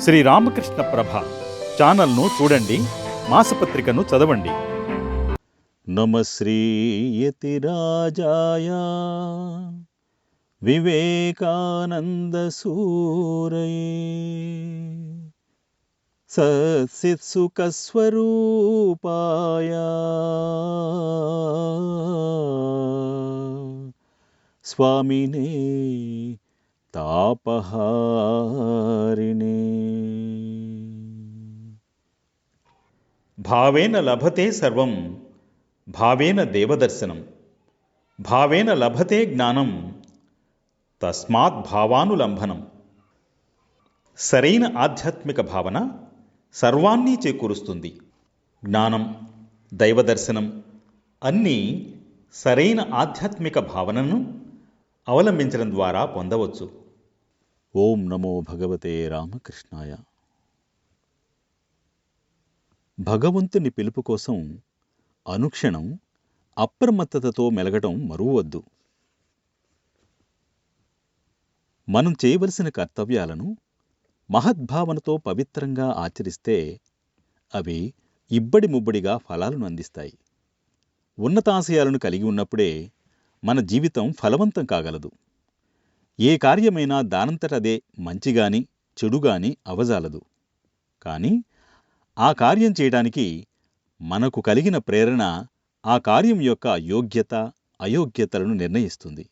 శ్రీ రామకృష్ణ ప్రభ ఛానల్ను చూడండి మాసపత్రికను చదవండి. నమ శ్రీయతిరాజాయ వివేకానంద సూరయే. సత్సిత్సుఖస్వరూపాయ స్వామినే తాపహారిణే. భావేన లభతే సర్వం భావేన దేవదర్శనం. భావేన లభతే జ్ఞానం తస్మాత్ భావానులంబనం సరైన ఆధ్యాత్మిక భావన సర్వాన్ని చేకూరుస్తుంది. జ్ఞానం దైవదర్శనం అన్నీ సరైన ఆధ్యాత్మిక భావనను అవలంబించడం ద్వారా పొందవచ్చు. ఓం నమో భగవతే రామకృష్ణాయ. భగవంతుని పిలుపు కోసం అనుక్షణం అప్రమత్తతతో మెలగటం మరువద్దు. మనం చేయవలసిన కర్తవ్యాలను మహద్భావనతో పవిత్రంగా ఆచరిస్తే అవి ఇబ్బడి ముబ్బడిగా ఫలాలను అందిస్తాయి. ఉన్నతాశయాలను కలిగి ఉన్నప్పుడే మన జీవితం ఫలవంతం కాగలదు. ఏ కార్యమైనా దానంతటదే మంచిగాని చెడుగాని అవజాలదు. కానీ ఆ కార్యం చేయడానికి మనకు కలిగిన ప్రేరణ ఆ కార్యం యొక్క యోగ్యత అయోగ్యతలను నిర్ణయిస్తుంది.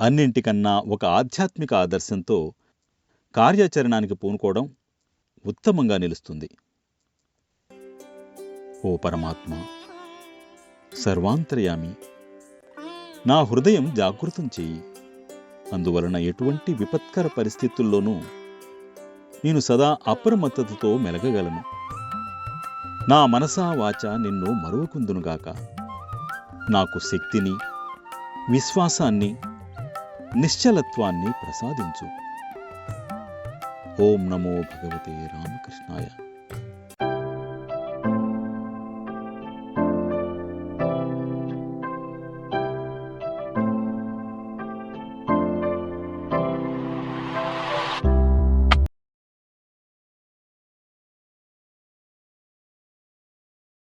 అన్నింటికన్నా ఒక ఆధ్యాత్మిక ఆదర్శంతో కార్యాచరణానికి పూనుకోవడం ఉత్తమంగా నిలుస్తుంది. ఓ పరమాత్మ సర్వాంతర్యామి నా హృదయం జాగృతం చెయ్యి అందువలన ఎటువంటి విపత్కర పరిస్థితుల్లోనూ నేను సదా అప్రమత్తతతో మెలగగలను. నా మనసా వాచ నిన్ను మరువకుందునుగాక. నాకు శక్తిని విశ్వాసాన్ని నిశ్చలత్వాన్ని ప్రసాదించు. ఓం నమో భగవతే రామకృష్ణాయ.